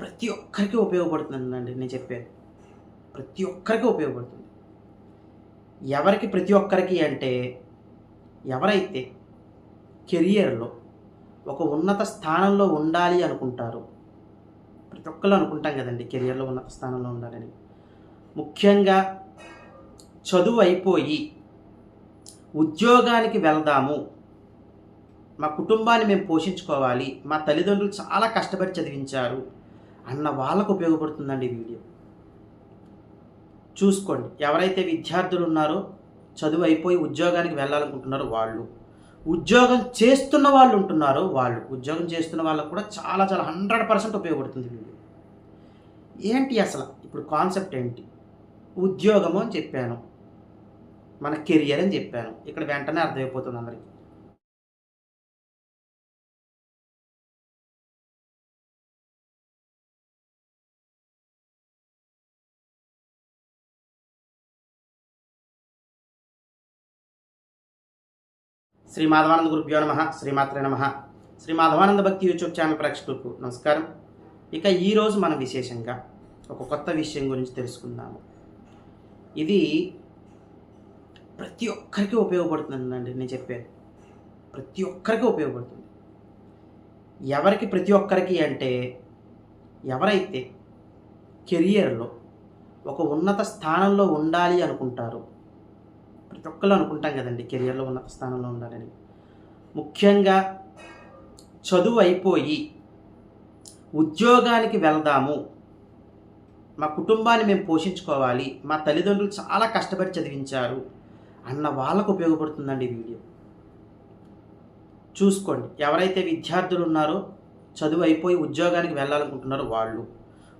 ప్రతి ఒక్కరికి ఉపయోగపడుతుందండి నేను చెప్పేది. ప్రతి ఒక్కరికి ఉపయోగపడుతుంది. ఎవరికి ప్రతి ఒక్కరికి అంటే ఎవరైతే కెరియర్లో ఒక ఉన్నత స్థానంలో ఉండాలి అనుకుంటారు ప్రతి ఒక్కరు అనుకుంటాం కదండి కెరియర్లో ఉన్నత స్థానంలో ఉండాలని. ముఖ్యంగా చదువు అయిపోయి ఉద్యోగానికి వెళ్దాము మా కుటుంబాన్ని మేము పోషించుకోవాలి మా తల్లిదండ్రులు చాలా కష్టపడి చదివించారు అన్న వాళ్ళకు ఉపయోగపడుతుందండి ఈ వీడియో. చూసుకోండి. ఎవరైతే విద్యార్థులు ఉన్నారో చదువు అయిపోయి ఉద్యోగానికి వెళ్ళాలనుకుంటున్నారో వాళ్ళు ఉద్యోగం చేస్తున్న వాళ్ళు ఉంటున్నారో వాళ్ళు ఉద్యోగం చేస్తున్న వాళ్ళకు కూడా చాలా చాలా హండ్రెడ్ పర్సెంట్ ఉపయోగపడుతుంది వీడియో. ఏంటి అసలు? ఇప్పుడు కాన్సెప్ట్ ఏంటి? ఉద్యోగము అని చెప్పాను. మన కెరియర్ అని చెప్పాను. ఇక్కడ వెంటనే అర్థమైపోతుంది అందరికీ. శ్రీ మాధవానంద గురుభ్యో నమ శ్రీమాత్రే నమ. శ్రీ మాధవానంద భక్తి యూట్యూబ్ ఛానల్ ప్రేక్షకులకు నమస్కారం. ఇక ఈరోజు మనం విశేషంగా ఒక కొత్త విషయం గురించి తెలుసుకుందాము. ఇది ప్రతి ఒక్కరికి ఉపయోగపడుతుందండి నేను చెప్పేది ప్రతి ఒక్కరికి ఉపయోగపడుతుంది. ఎవరికి ప్రతి ఒక్కరికి అంటే ఎవరైతే కెరియర్లో ఒక ఉన్నత స్థానంలో ఉండాలి అనుకుంటారో ప్రతి ఒక్కరు అనుకుంటాం కదండి కెరియర్లో ఉన్నత స్థానంలో ఉండాలని. ముఖ్యంగా చదువు అయిపోయి ఉద్యోగానికి వెళ్దాము మా కుటుంబాన్ని మేము పోషించుకోవాలి మా తల్లిదండ్రులు చాలా కష్టపడి చదివించారు అన్న వాళ్ళకు ఉపయోగపడుతుందండి ఈ వీడియో. చూసుకోండి ఎవరైతే విద్యార్థులు ఉన్నారో చదువు అయిపోయి ఉద్యోగానికి వెళ్ళాలనుకుంటున్నారో వాళ్ళు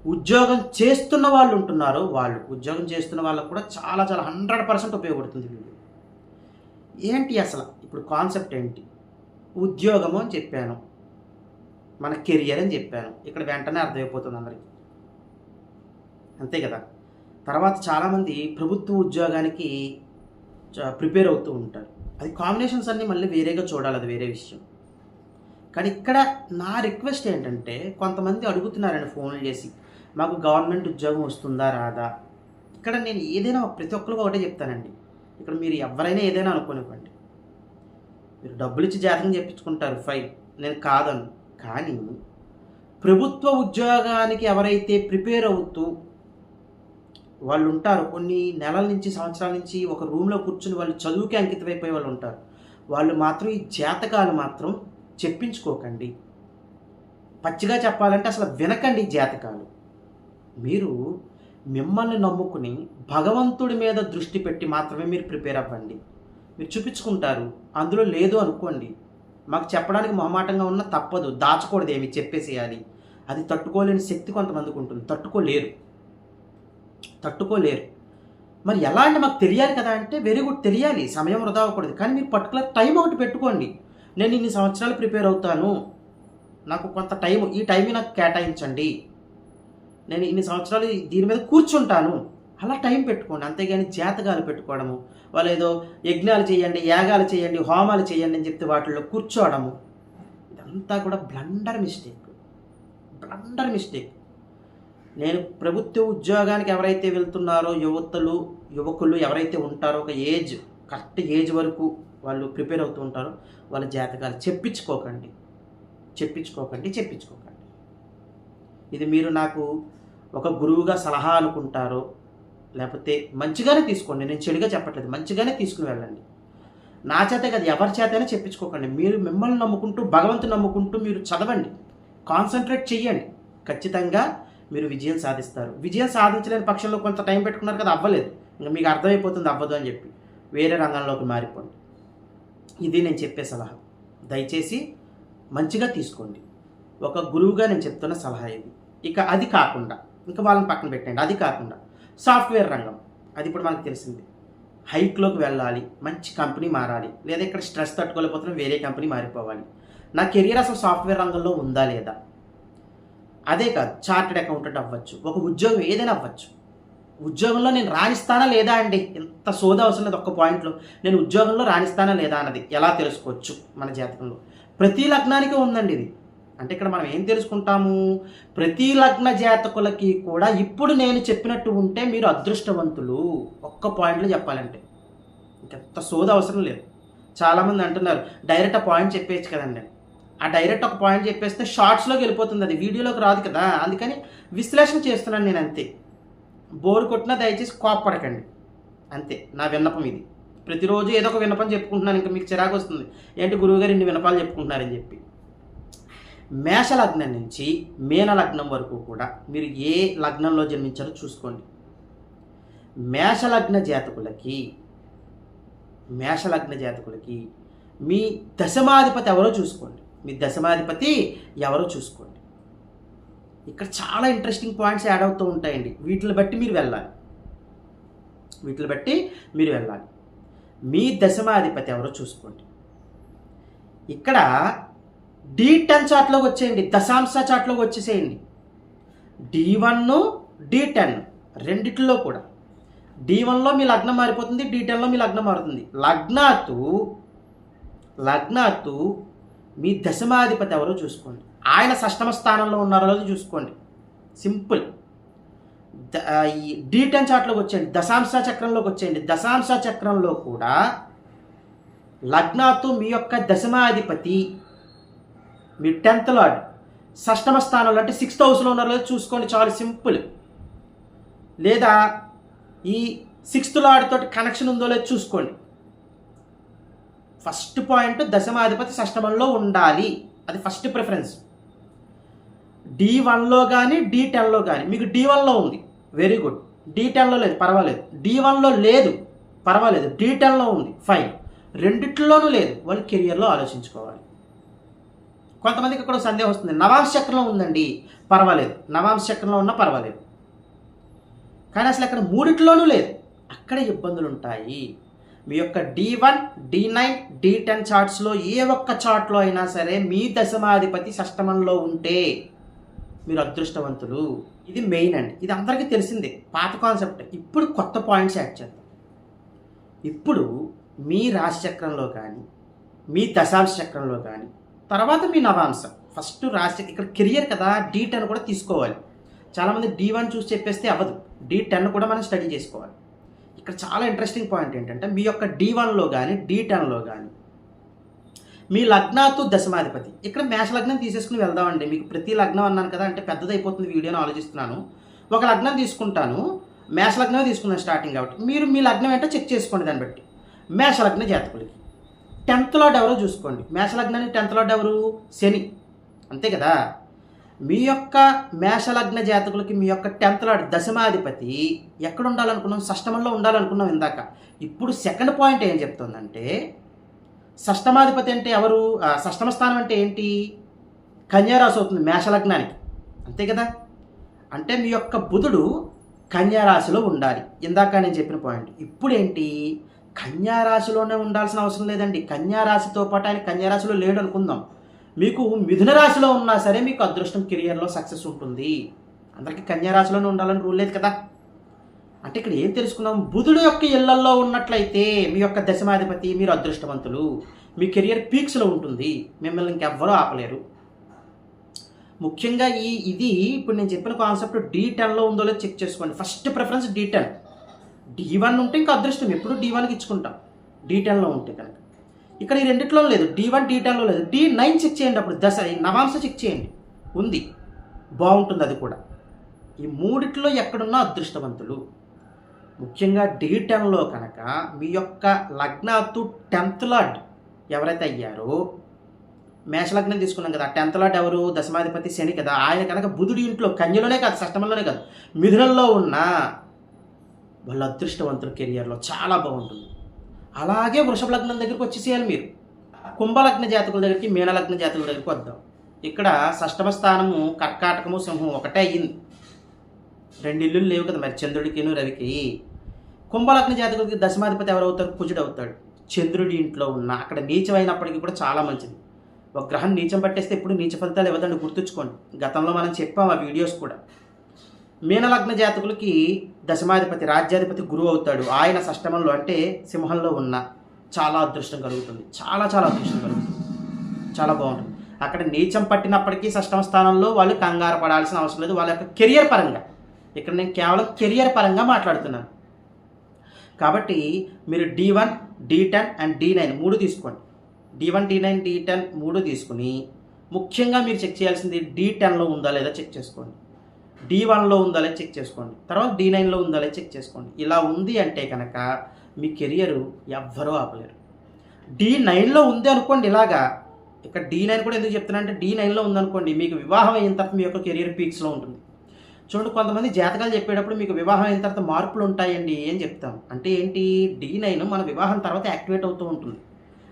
ఉద్యోగం చేస్తున్న వాళ్ళు ఉంటున్నారో వాళ్ళు ఉద్యోగం చేస్తున్న వాళ్ళకు కూడా చాలా చాలా హండ్రెడ్ పర్సెంట్ ఉపయోగపడుతుంది వీడియో. ఏంటి అసలు? ఇప్పుడు కాన్సెప్ట్ ఏంటి? ఉద్యోగము అని చెప్పాను. మన కెరియర్ అని చెప్పాను. ఇక్కడ వెంటనే అర్థమైపోతుంది అందరికి. అంతే కదా? తర్వాత చాలామంది ప్రభుత్వ ఉద్యోగానికి చ- ప్రిపేర్ అవుతూ ఉంటారు. అది కాంబినేషన్స్ అన్నీ మళ్ళీ వేరేగా చూడాలి అది వేరే విషయం. కానీ ఇక్కడ నా రిక్వెస్ట్ ఏంటంటే కొంతమంది అడుగుతున్నారండి ఫోన్లు చేసి మాకు గవర్నమెంట్ ఉద్యోగం వస్తుందా రాదా? ఇక్కడ నేను ఏదైనా ప్రతి ఒక్కరికి ఒకటే చెప్తానండి. ఇక్కడ మీరు ఎవరైనా ఏదైనా అనుకోనివ్వండి. మీరు డబ్బులు ఇచ్చి జాతకం చెప్పించుకుంటారు ఫైన్ నేను కాదను. కానీ ప్రభుత్వ ఉద్యోగానికి ఎవరైతే ప్రిపేర్ అవుతూ వాళ్ళు ఉంటారు కొన్ని నెలల నుంచి సంవత్సరాల నుంచి ఒక రూమ్లో కూర్చుని వాళ్ళు చదువుకి అంకితమైపోయే వాళ్ళు ఉంటారు. వాళ్ళు మాత్రం ఈ జాతకాలు మాత్రం చెప్పించుకోకండి. పచ్చిగా చెప్పాలంటే అసలు వినకండి ఈ జాతకాలు. మీరు మిమ్మల్ని నమ్ముకుని భగవంతుడి మీద దృష్టి పెట్టి మాత్రమే మీరు ప్రిపేర్ అవ్వండి. మీరు చూపించుకుంటారు. అందులో లేదు అనుకోండి. మాకు చెప్పడానికి మొహమాటంగా ఉన్న తప్పదు. దాచకూడదు ఏమి చెప్పేసేయాలి అది. తట్టుకోలేని శక్తి కొంతమందికి ఉంటుంది. తట్టుకోలేరు. తట్టుకోలేరు. మరి ఎలా అంటే మాకు తెలియాలి కదా అంటే వెరీ గుడ్ తెలియాలి. సమయం వృధా అవ్వకూడదు. కానీ మీరు పర్టికులర్ టైం ఒకటి పెట్టుకోండి. నేను ఇన్ని సంవత్సరాలు ప్రిపేర్ అవుతాను. నాకు కొంత టైం ఈ టైం నాకు కేటాయించండి. నేను ఇన్ని సంవత్సరాలు దీని మీద కూర్చుంటాను. అలా టైం పెట్టుకోండి. అంతేగాని జాతకాలు పెట్టుకోవడము వాళ్ళు ఏదో యజ్ఞాలు చేయండి యాగాలు చేయండి హోమాలు చేయండి అని చెప్తే వాటిల్లో కూర్చోవడము. ఇదంతా కూడా బ్లండర్ మిస్టేక్. Blunder mistake. నేను ప్రభుత్వ ఉద్యోగానికి ఎవరైతే వెళ్తున్నారో యువతలు యువకులు ఎవరైతే ఉంటారో ఒక ఏజ్ కరెక్ట్ ఏజ్ వరకు వాళ్ళు ప్రిపేర్ అవుతూ ఉంటారో వాళ్ళ జాతకాలు చెప్పించుకోకండి. చెప్పించుకోకండి చెప్పించుకోకండి. ఇది మీరు నాకు ఒక గురువుగా సలహా అనుకుంటారో లేకపోతే మంచిగానే తీసుకోండి నేను చెడుగా చెప్పట్లేదు మంచిగానే తీసుకుని వెళ్ళండి. నా చేత కదా ఎవరి చేతైనా చెప్పించుకోకండి. మీరు మిమ్మల్ని నమ్ముకుంటూ భగవంతుని నమ్ముకుంటూ మీరు చదవండి. కాన్సన్ట్రేట్ చెయ్యండి. ఖచ్చితంగా మీరు విజయం సాధిస్తారు. విజయం సాధించలేని పక్షంలో కొంత టైం పెట్టుకున్నారు కదా అవ్వలేదు. ఇంకా మీకు అర్థమైపోతుంది అవ్వదు అని చెప్పి. వేరే రంగంలోకి మారిపోండి. ఇది నేను చెప్పే సలహా. దయచేసి మంచిగా తీసుకోండి. ఒక గురువుగా నేను చెప్తున్న సలహా ఇది. ఇక అది కాకుండా ఇంకా వాళ్ళని పక్కన పెట్టండి. అది కాకుండా సాఫ్ట్వేర్ రంగం. అది ఇప్పుడు మనకు తెలిసింది. హైక్లోకి వెళ్ళాలి మంచి కంపెనీ మారాలి లేదా ఇక్కడ స్ట్రెస్ తట్టుకోలేకపోతున్నా వేరే కంపెనీ మారిపోవాలి. నా కెరియర్ అసలు సాఫ్ట్వేర్ రంగంలో ఉందా లేదా? అదే కాదు చార్టెడ్ అకౌంటెంట్ అవ్వచ్చు ఒక ఉద్యోగం ఏదైనా అవ్వచ్చు. ఉద్యోగంలో నేను రాణిస్తానా లేదా అండి? ఇంత సోదా అవసరం లేదు ఒక్క పాయింట్లో. నేను ఉద్యోగంలో రాణిస్తానా లేదా అన్నది ఎలా తెలుసుకోవచ్చు మన జాతకంలో? ప్రతి లగ్నానికి ఉందండి ఇది. అంటే ఇక్కడ మనం ఏం తెలుసుకుంటాము? ప్రతి లగ్న జాతకులకి కూడా ఇప్పుడు నేను చెప్పినట్టు ఉంటే మీరు అదృష్టవంతులు. ఒక్క పాయింట్లో చెప్పాలంటే. ఇంకెంత సోద అవసరం లేదు. చాలామంది అంటున్నారు డైరెక్ట్ ఆ పాయింట్ చెప్పేయచ్చు కదండి. ఆ డైరెక్ట్ ఒక పాయింట్ చెప్పేస్తే షార్ట్స్లోకి వెళ్ళిపోతుంది అది వీడియోలోకి రాదు కదా. అందుకని విశ్లేషణ చేస్తున్నాను నేను అంతే. బోర్ కొట్టినా దయచేసి కోప్పడకండి. అంతే నా విన్నపం ఇది. ప్రతిరోజు ఏదో ఒక విన్నపం చెప్పుకుంటున్నాను ఇంకా మీకు చిరాకు వస్తుంది. ఏంటి గురువుగారు ఇన్ని విన్నపాలు చెప్పుకుంటున్నారని చెప్పి. మేష లగ్నం నుంచి మీనలగ్నం వరకు కూడా మీరు ఏ లగ్నంలో జన్మించారో చూసుకోండి. మేష లగ్న జాతకులకి మేష లగ్న జాతకులకి మీ దశమాధిపతి ఎవరో చూసుకోండి. మీ దశమాధిపతి ఎవరో చూసుకోండి. ఇక్కడ చాలా ఇంట్రెస్టింగ్ పాయింట్స్ యాడ్ అవుతూ ఉంటాయండి. వీటిని బట్టి మీరు వెళ్ళాలి. వీటిని బట్టి మీరు వెళ్ళాలి. మీ దశమాధిపతి ఎవరో చూసుకోండి. ఇక్కడ డి టెన్ చార్ట్లోకి వచ్చేయండి. దశాంశ చార్ట్లోకి వచ్చేసేయండి. డి వన్ డి టెన్ రెండిట్లో కూడా. డి వన్లో మీ లగ్నం మారిపోతుంది డి టెన్లో మీ లగ్నం మారుతుంది. లగ్నాతు లగ్నాతు మీ దశమాధిపతి ఎవరో చూసుకోండి. ఆయన షష్టమ స్థానంలో ఉన్నారో చూసుకోండి. సింపుల్. ద- ఈ డి టెన్ చార్ట్లోకి వచ్చేయండి. దశాంశ చక్రంలోకి వచ్చేయండి. దశాంశ చక్రంలో కూడా లగ్నాతు మీ యొక్క దశమాధిపతి మీరు టెన్త్ లార్డ్ షష్టమ స్థానంలో అంటే సిక్స్త్ హౌస్లో ఉన్నారో లేదో చూసుకోండి చాలా సింపుల్. లేదా ఈ సిక్స్త్ లార్డ్ తోటి కనెక్షన్ ఉందో లేదో చూసుకోండి. ఫస్ట్ పాయింట్ దశమాధిపతి షష్టమంలో ఉండాలి. అది ఫస్ట్ ప్రిఫరెన్స్ డి వన్లో కానీ డి టెన్లో కానీ మీకు డి వన్లో ఉంది. వెరీ గుడ్ డి టెన్లో లేదు పర్వాలేదు. డి వన్లో లేదు పర్వాలేదు. డి టెన్లో ఉంది ఫైన్ రెండిట్లోనూ లేదు. వాళ్ళు కెరియర్లో ఆలోచించుకోవాలి. కొంతమందికి ఇక్కడ సందేహం వస్తుంది. నవాంశ చక్రంలో ఉందండి. పర్వాలేదు. నవాంశ చక్రంలో ఉన్నా పర్వాలేదు. కానీ అసలు అక్కడ మూడిట్లోనూ లేదు. అక్కడే ఇబ్బందులు ఉంటాయి మీ యొక్క D one D nine D ten చార్ట్స్లో ఏ ఒక్క చార్ట్లో అయినా సరే మీ దశమాధిపతి షష్టమంలో ఉంటే మీరు అదృష్టవంతులు. ఇది మెయిన్ అండి. ఇది అందరికీ తెలిసిందే. పాత కాన్సెప్ట్. ఇప్పుడు కొత్త పాయింట్స్ యాడ్ చేద్దాం. ఇప్పుడు మీ రాశి చక్రంలో కానీ మీ దశాంశ చక్రంలో కానీ తర్వాత మీ నవాంశం. ఫస్ట్ రాశి ఇక్కడ కెరియర్ కదా డి టెన్ కూడా తీసుకోవాలి. చాలామంది డి వన్ చూసి చెప్పేస్తే అవ్వదు. డి టెన్ కూడా మనం స్టడీ చేసుకోవాలి. ఇక్కడ చాలా ఇంట్రెస్టింగ్ పాయింట్ ఏంటంటే మీ యొక్క డి వన్లో కానీ డి టెన్లో కానీ మీ లగ్నాతో దశమాధిపతి. ఇక్కడ మేష లగ్నం తీసేసుకుని వెళ్దామండి. మీకు ప్రతి లగ్నం అన్నాను కదా అంటే పెద్దదైపోతుంది వీడియోని ఆలోచిస్తున్నాను. ఒక లగ్నం తీసుకుంటాను మేష లగ్నం తీసుకున్నాను స్టార్టింగ్ కాబట్టి. మీరు మీ లగ్నం ఏంటో చెక్ చేసుకోండి దాన్ని బట్టి. మేష లగ్న జాతకులకి. టెన్త్ లాట్ ఎవరో చూసుకోండి. మేష లగ్నానికి టెన్త్ లాట్ ఎవరు? శని. అంతే కదా? మీ యొక్క మేషలగ్న జాతకులకి మీ యొక్క టెన్త్ లాట్ దశమాధిపతి ఎక్కడ ఉండాలనుకున్నాం? షష్టమంలో ఉండాలనుకున్నాం ఇందాక. ఇప్పుడు సెకండ్ పాయింట్ ఏం చెప్తుందంటే సష్టమాధిపతి అంటే ఎవరు? సష్టమ షష్టమ స్థానం అంటే ఏంటి? కన్యారాశి అవుతుంది మేషలగ్నానికి. అంతే కదా? అంటే మీ యొక్క బుధుడు కన్యారాశిలో ఉండాలి. ఇందాక నేను చెప్పిన పాయింట్. ఇప్పుడు ఏంటి కన్యారాశిలోనే ఉండాల్సిన అవసరం లేదండి. కన్యారాశితో పాటు ఆయన కన్యారాశిలో లేడు అనుకుందాం. మీకు మిథున రాశిలో ఉన్నా సరే మీకు అదృష్టం కెరియర్లో సక్సెస్ ఉంటుంది. అందరికీ కన్యారాశిలోనే ఉండాలని రూల్ లేదు కదా? అంటే ఇక్కడ ఏం తెలుసుకున్నాం బుధుడు యొక్క ఇళ్ళల్లో ఉన్నట్లయితే మీ యొక్క దశమాధిపతి మీరు అదృష్టవంతులు. మీ కెరియర్ పీక్స్లో ఉంటుంది. మిమ్మల్ని ఇంకెవ్వరూ ఆపలేరు. ముఖ్యంగా ఈ ఇది ఇప్పుడు నేను చెప్పిన కాన్సెప్ట్ డీ టెన్లో ఉందో లేదో చెక్ చేసుకోండి. First preference D ten. D one ఉంటే ఇంకా అదృష్టం. ఎప్పుడు డి వన్కి ఇచ్చుకుంటాం. డి టెన్లో ఉంటే కనుక. ఇక్కడ ఈ రెండిట్లో లేదు. డి వన్ డి టెన్లో లేదు. డి నైన్ చెక్ చేయండి అప్పుడు. దశ నవాంశ చెక్ చేయండి. ఉంది. బాగుంటుంది అది కూడా. ఈ మూడిట్లో ఎక్కడున్నా అదృష్టవంతులు. ముఖ్యంగా డి టెన్లో కనుక మీ యొక్క లగ్నాతు టెన్త్ లాడ్ ఎవరైతే అయ్యారో మేషలగ్నం తీసుకున్నాం కదా. టెన్త్ లాట్ ఎవరు? దశమాధిపతి శని కదా. ఆయన కనుక బుధుడి ఇంట్లో కన్యలోనే కాదు సష్టమంలోనే కాదు మిథునంలో ఉన్న వాళ్ళ అదృష్టవంతుల కెరియర్లో చాలా బాగుంటుంది. అలాగే వృషభ లగ్నం దగ్గరికి వచ్చేసేయాలి మీరు. కుంభలగ్న జాతకుల దగ్గరికి మీనలగ్న జాతకుల దగ్గరికి వద్దాం. ఇక్కడ షష్టమ స్థానము కర్కాటకము సింహం ఒకటే అయ్యింది రెండు ఇల్లులు లేవు కదా మరి చంద్రుడికిను రవికి. కుంభలగ్న జాతకులకి దశమాధిపతి ఎవరవుతారు? కుజుడు అవుతాడు. చంద్రుడి ఇంట్లో ఉన్న అక్కడ నీచమైనప్పటికీ కూడా చాలా మంచిది. ఒక గ్రహం నీచం పట్టేస్తే ఇప్పుడు నీచ ఫలితాలు ఇవ్వదండి గుర్తుంచుకోండి. గతంలో మనం చెప్పాం ఆ వీడియోస్ కూడా. మీనలగ్న జాతకులకి దశమాధిపతి రాజ్యాధిపతి గురువు అవుతాడు. ఆయన సష్టమంలో అంటే సింహంలో ఉన్న చాలా అదృష్టం కలుగుతుంది. చాలా చాలా అదృష్టం కలుగుతుంది. చాలా బాగుంటుంది. అక్కడ నీచం పట్టినప్పటికీ సష్టమ స్థానంలో వాళ్ళు కంగారు పడాల్సిన అవసరం లేదు. వాళ్ళ యొక్క కెరియర్ పరంగా. ఇక్కడ నేను కేవలం కెరియర్ పరంగా మాట్లాడుతున్నాను. కాబట్టి మీరు D one D ten and D nine మూడు తీసుకోండి. D one D nine D ten మూడు తీసుకుని ముఖ్యంగా మీరు చెక్ చేయాల్సింది డి టెన్లో ఉందా లేదా చెక్ చేసుకోండి. డి వన్లో ఉందా లేదా చెక్ చేసుకోండి. తర్వాత డి నైన్లో ఉందా లేదా చెక్ చేసుకోండి. ఇలా ఉంది అంటే కనుక మీ కెరియర్ ఎవ్వరూ ఆపలేరు. డి నైన్లో ఉంది అనుకోండి ఇలాగా. ఇక్కడ డి నైన్ కూడా ఎందుకు చెప్తున్నా అంటే డి నైన్లో ఉందనుకోండి మీకు వివాహం అయిన తర్వాత మీ యొక్క కెరియర్ పీక్స్లో ఉంటుంది. చూడండి కొంతమంది జాతకాలు చెప్పేటప్పుడు మీకు వివాహం అయిన తర్వాత మార్పులు ఉంటాయండి ఏం చెప్తాం. అంటే ఏంటి? డి నైన్ మన వివాహం తర్వాత యాక్టివేట్ అవుతూ ఉంటుంది.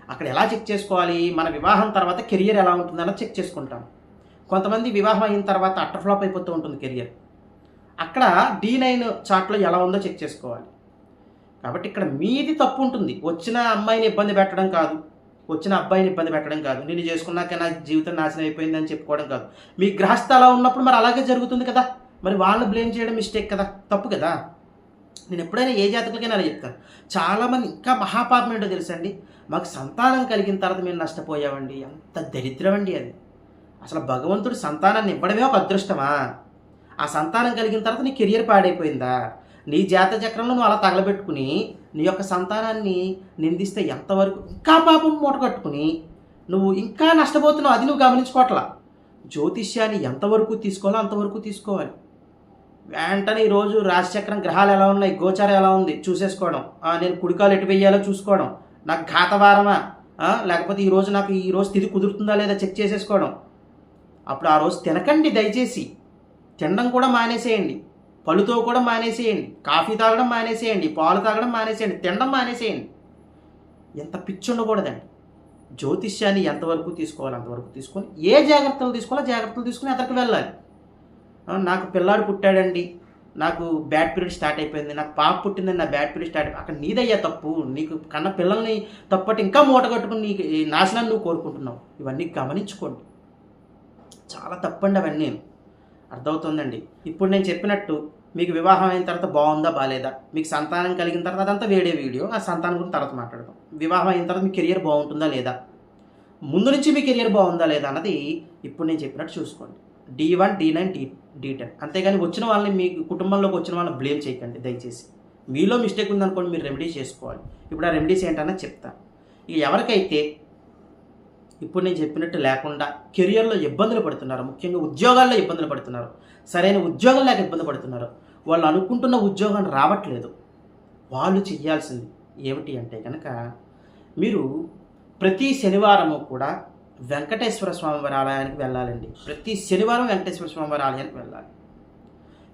అక్కడ ఎలా చెక్ చేసుకోవాలి? మన వివాహం తర్వాత కెరియర్ ఎలా ఉంటుంది చెక్ చేసుకుంటాం. కొంతమంది వివాహం అయిన తర్వాత అట్టర్ఫ్లాప్ అయిపోతూ ఉంటుంది కెరియర్. అక్కడ డీ నైన్ చార్ట్లో ఎలా ఉందో చెక్ చేసుకోవాలి. కాబట్టి ఇక్కడ మీది తప్పు ఉంటుంది. వచ్చిన అమ్మాయిని ఇబ్బంది పెట్టడం కాదు. వచ్చిన అబ్బాయిని ఇబ్బంది పెట్టడం కాదు. నేను చేసుకున్నాక నా జీవితం నాశనం అయిపోయిందని చెప్పుకోవడం కాదు. మీ గ్రహస్థ అలా ఉన్నప్పుడు మరి అలాగే జరుగుతుంది కదా. మరి వాళ్ళు బ్లేమ్ చేయడం మిస్టేక్ కదా. తప్పు కదా. నేను ఎప్పుడైనా ఏ జాతకులకైనా అలా చెప్తాను. చాలామంది ఇంకా మహాపాపం ఏంటో తెలుసండి మాకు సంతానం కలిగిన తర్వాత మేము నష్టపోయామండి అంత దరిద్రం అండి అది. అసలు భగవంతుడు సంతానాన్ని ఇవ్వడమే ఒక అదృష్టమా? ఆ సంతానం కలిగిన తర్వాత నీ కెరియర్ పాడైపోయిందా? నీ జాత చక్రంలో నువ్వు అలా తగలబెట్టుకుని నీ యొక్క సంతానాన్ని నిందిస్తే ఎంతవరకు? ఇంకా పాపం మూట కట్టుకుని నువ్వు ఇంకా నష్టపోతున్నావు అది నువ్వు గమనించుకోవట్లా జ్యోతిష్యాన్ని ఎంతవరకు తీసుకోవాలో అంతవరకు తీసుకోవాలి. వెంటనే ఈరోజు రాశిచక్రం గ్రహాలు ఎలా ఉన్నాయి? గోచారం ఎలా ఉంది? చూసేసుకోవడం. నేను కుడికాలు ఎటు వెయ్యాలో చూసుకోవడం. నాకు ఘాతవారమా? లేకపోతే ఈరోజు నాకు ఈ రోజు స్థితి కుదురుతుందా లేదా చెక్ చేసేసుకోవడం. అప్పుడు ఆ రోజు తినకండి దయచేసి. తినడం కూడా మానేసేయండి. పళ్ళుతో కూడా మానేసేయండి. కాఫీ తాగడం మానేసేయండి. పాలు తాగడం మానేసేయండి. తినడం మానేసేయండి. ఎంత పిచ్చి ఉండకూడదండి. జ్యోతిష్యాన్ని ఎంతవరకు తీసుకోవాలి అంతవరకు తీసుకొని ఏ జాగ్రత్తలు తీసుకోవాలో జాగ్రత్తలు తీసుకుని అతనికి వెళ్ళాలి. నాకు పిల్లాడు పుట్టాడండి. నాకు బ్యాడ్ పీరియడ్ స్టార్ట్ అయిపోయింది. నాకు పాప పుట్టిందని నా బ్యాడ్ పీరియడ్ స్టార్ట్ అక్కడ నీదయ్యా తప్పు. నీకు కన్న పిల్లల్ని తప్పటి ఇంకా మూట కట్టుకుని నీకు ఈ నాశనాన్ని నువ్వు కోరుకుంటున్నావు. ఇవన్నీ గమనించుకోండి. చాలా తప్పండి అవన్నీ అర్థమవుతుందండి. ఇప్పుడు నేను చెప్పినట్టు మీకు వివాహం అయిన తర్వాత బాగుందా బాగాలేదా మీకు సంతానం కలిగిన తర్వాత అదంతా వేడే వీడియో. ఆ సంతానం గురించి తర్వాత మాట్లాడదాం. వివాహం అయిన తర్వాత మీ కెరియర్ బాగుంటుందా లేదా? ముందు నుంచి మీ కెరియర్ బాగుందా లేదా అన్నది ఇప్పుడు నేను చెప్పినట్టు చూసుకోండి. D one D nine D D ten. అంతేగాని వచ్చిన వాళ్ళని మీ కుటుంబంలోకి వచ్చిన వాళ్ళని బ్లేమ్ చేయకండి దయచేసి. మీలో మిస్టేక్ ఉందనుకోండి మీరు రెమెడీ చేసుకోవాలి. ఇప్పుడు ఆ రెమెడీస్ ఏంటన్నా చెప్తాను. ఇక ఎవరికైతే ఇప్పుడు నేను చెప్పినట్టు లేకుండా కెరియర్లో ఇబ్బందులు పడుతున్నారు. ముఖ్యంగా ఉద్యోగాల్లో ఇబ్బందులు పడుతున్నారు. సరైన ఉద్యోగం లేక ఇబ్బంది పడుతున్నారు. వాళ్ళు అనుకుంటున్న ఉద్యోగం రావట్లేదు. వాళ్ళు చేయాల్సింది ఏమిటి అంటే కనుక మీరు ప్రతి శనివారము కూడా వెంకటేశ్వర స్వామి వారి ఆలయానికి వెళ్ళాలండి. ప్రతి శనివారం వెంకటేశ్వర స్వామి వారి ఆలయానికి వెళ్ళాలి.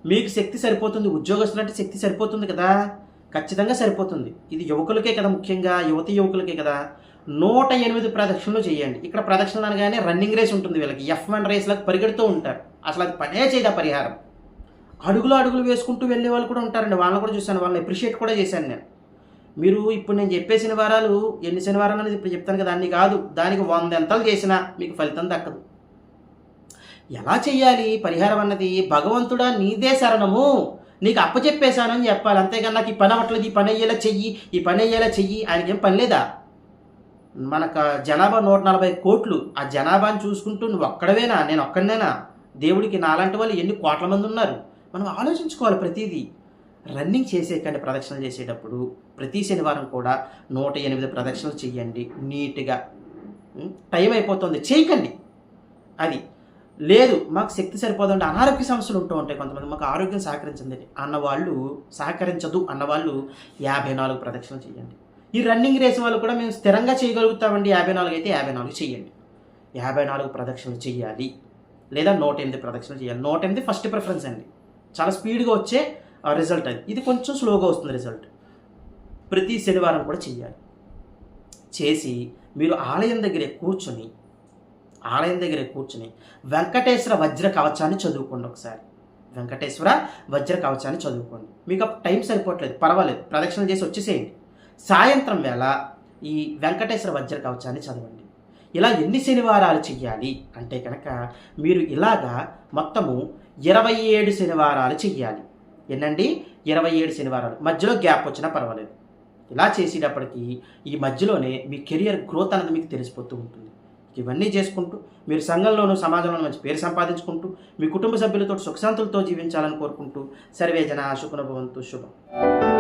మీకు శక్తి సరిపోతుంది. ఉద్యోగస్తులంటే శక్తి సరిపోతుంది కదా? ఖచ్చితంగా సరిపోతుంది. ఇది యువకులకే కదా ముఖ్యంగా. యువతి యువకులకే కదా. నూట ఎనిమిది ప్రదక్షిణలు చేయండి. ఇక్కడ ప్రదక్షిణలు అనగానే రన్నింగ్ రేస్ ఉంటుంది వీళ్ళకి. ఎఫ్ వన్ రేస్లకు పరిగెడుతూ ఉంటారు. అసలు అది పనే చేయదు ఆ పరిహారం? అడుగులు అడుగులు వేసుకుంటూ వెళ్ళే వాళ్ళు కూడా ఉంటారండి. వాళ్ళని కూడా చూశాను. వాళ్ళని అప్రిషియేట్ కూడా చేశాను నేను. మీరు ఇప్పుడు నేను చెప్పే శనివారాలు ఎన్ని శనివారాలు అనేది ఇప్పుడు చెప్తాను కదా అన్ని కాదు. దానికి వంద ఎంతలు చేసినా మీకు ఫలితం దక్కదు. ఎలా చెయ్యాలి పరిహారం అన్నది? భగవంతుడా నీదే శరణము. నీకు అప్పచెప్పేశాను అని చెప్పాలి. అంతేగాని నాకు ఈ పని అవ్వట్లేదు ఈ పని అయ్యేలా చెయ్యి ఈ పని అయ్యేలా చెయ్యి. ఆయనకేం పని లేదా? మనకు జనాభా నూట నలభై కోట్లు ఆ జనాభాని చూసుకుంటూ నువ్వు ఒక్కడవేనా? నేను ఒక్కడనేనా? దేవుడికి నాలాంటి వాళ్ళు ఎన్ని కోట్ల మంది ఉన్నారు? మనం ఆలోచించుకోవాలి ప్రతిదీ. రన్నింగ్ చేసేకండి ప్రదక్షిణలు చేసేటప్పుడు. ప్రతి శనివారం కూడా నూట ఎనిమిది ప్రదక్షిణలు చేయండి నీట్గా టైం అయిపోతుంది. చేయకండి. అది. లేదు మాకు శక్తి సరిపోదండి అనారోగ్య సమస్యలు ఉంటూ ఉంటాయి కొంతమంది. మాకు ఆరోగ్యం సహకరించండి. అన్నవాళ్ళు సహకరించదు. అన్నవాళ్ళు యాభై నాలుగు ప్రదక్షిణలు చేయండి ఈ రన్నింగ్ రేస్ వాళ్ళు కూడా మేము స్థిరంగా చేయగలుగుతామండి. యాభై నాలుగు అయితే యాభై నాలుగు చేయండి. యాభై నాలుగు ప్రదక్షిణలు చేయాలి. లేదా నూట ఎనిమిది ప్రదక్షిణలు చేయాలి. నూట ఎనిమిది ఫస్ట్ ప్రిఫరెన్స్ అండి. చాలా స్పీడ్గా వచ్చే రిజల్ట్ అది. ఇది కొంచెం స్లోగా వస్తుంది రిజల్ట్ ప్రతి శనివారం కూడా చేయాలి. చేసి మీరు ఆలయం దగ్గరే కూర్చొని ఆలయం దగ్గరే కూర్చొని వెంకటేశ్వర వజ్ర కవచాన్ని చదువుకోండి ఒకసారి. వెంకటేశ్వర వజ్ర కవచాన్ని చదువుకోండి. మీకు టైం సరిపోవట్లేదు. పర్వాలేదు. ప్రదక్షిణ చేసి వచ్చేసేయండి. సాయంత్రం వేళ ఈ వెంకటేశ్వర వజ్ర కవచాన్ని చదవండి. ఇలా ఎన్ని శనివారాలు చెయ్యాలి అంటే కనుక మీరు ఇలాగా మొత్తము ఇరవై ఏడు శనివారాలు చెయ్యాలి. ఎన్నండి? ఇరవై ఏడు శనివారాలు. మధ్యలో గ్యాప్ వచ్చినా పర్వాలేదు. ఇలా చేసేటప్పటికి ఈ మధ్యలోనే మీ కెరియర్ గ్రోత్ అనేది మీకు తెలిసిపోతూ ఉంటుంది. ఇవన్నీ చేసుకుంటూ మీరు సంఘంలోనూ సమాజంలోనూ మంచి పేరు సంపాదించుకుంటూ మీ కుటుంబ సభ్యులతో సుఖశాంతులతో జీవించాలని కోరుకుంటూ సర్వేజన శుకునభవంతు శుభం.